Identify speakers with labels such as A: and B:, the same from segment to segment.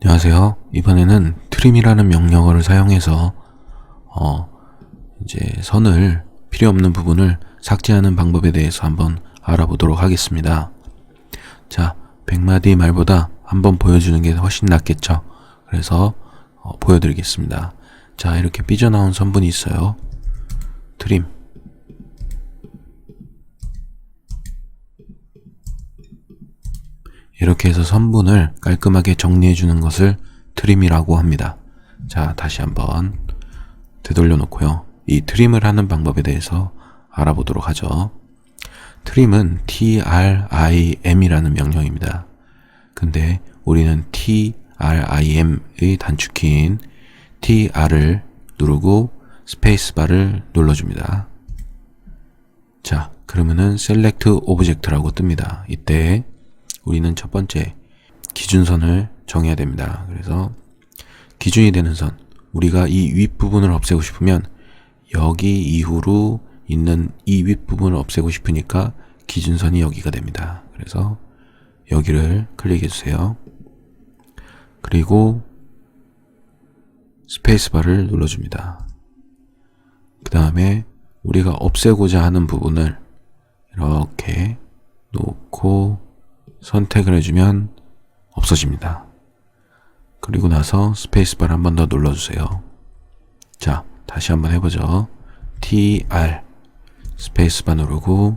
A: 안녕하세요. 이번에는 트림이라는 명령어를 사용해서 어 이제 선을 필요 없는 부분을 삭제하는 방법에 대해서 한번 알아보도록 하겠습니다. 자, 100마디 말보다 한번 보여주는 게 훨씬 낫겠죠. 그래서 어, 보여드리겠습니다. 자, 이렇게 삐져나온 선분이 있어요. 트림. 이렇게 해서 선분을 깔끔하게 정리해 주는 것을 트림이라고 합니다. 자, 다시 한번 되돌려 놓고요. 이 트림을 하는 방법에 대해서 알아보도록 하죠. 트림은 trim이라는 명령입니다. 근데 우리는 trim의 단축키인 tr을 누르고 스페이스바를 눌러줍니다. 자, 그러면은 select object라고 뜹니다. 이때 우리는 첫 번째 기준선을 정해야 됩니다. 그래서 기준이 되는 선, 우리가 이 윗부분을 없애고 싶으면 여기 이후로 있는 이 윗부분을 없애고 싶으니까 기준선이 여기가 됩니다. 그래서 여기를 클릭해 주세요. 그리고 스페이스바를 눌러줍니다. 그 다음에 우리가 없애고자 하는 부분을 이렇게 놓고 선택을 해주면 없어집니다. 그리고 나서 스페이스바를 한 번 더 눌러주세요. 자, 다시 한번 해보죠. TR 스페이스바 누르고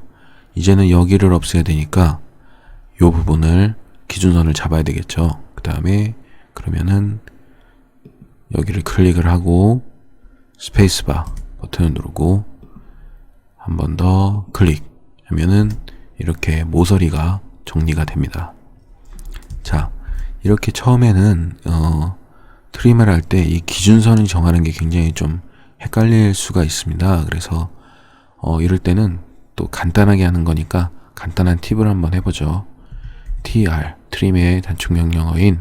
A: 이제는 여기를 없애야 되니까 이 부분을 기준선을 잡아야 되겠죠. 그 다음에 그러면은 여기를 클릭을 하고 스페이스바 버튼을 누르고 한 번 더 클릭 하면은 이렇게 모서리가 정리가 됩니다. 자, 이렇게 처음에는 어, 트림을 할 때 이 기준선을 정하는 게 굉장히 좀 헷갈릴 수가 있습니다. 그래서 어, 이럴 때는 또 간단하게 하는 거니까 간단한 팁을 한번 해보죠. tr 트림의 단축 명령어인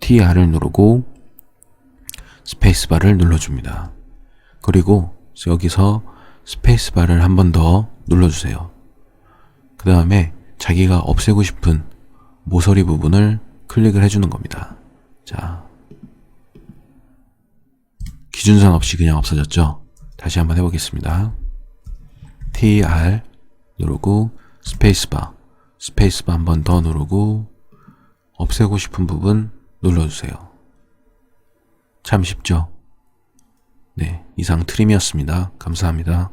A: tr을 누르고 스페이스바를 눌러줍니다. 그리고 여기서 스페이스바를 한 번 더 눌러주세요. 그 다음에 자기가 없애고 싶은 모서리 부분을 클릭을 해주는 겁니다. 자, 기준선 없이 그냥 없어졌죠? 다시 한번 해보겠습니다. TR 누르고 스페이스바, 스페이스바 한 번 더 누르고 없애고 싶은 부분 눌러주세요. 참 쉽죠? 네, 이상 트림이었습니다. 감사합니다.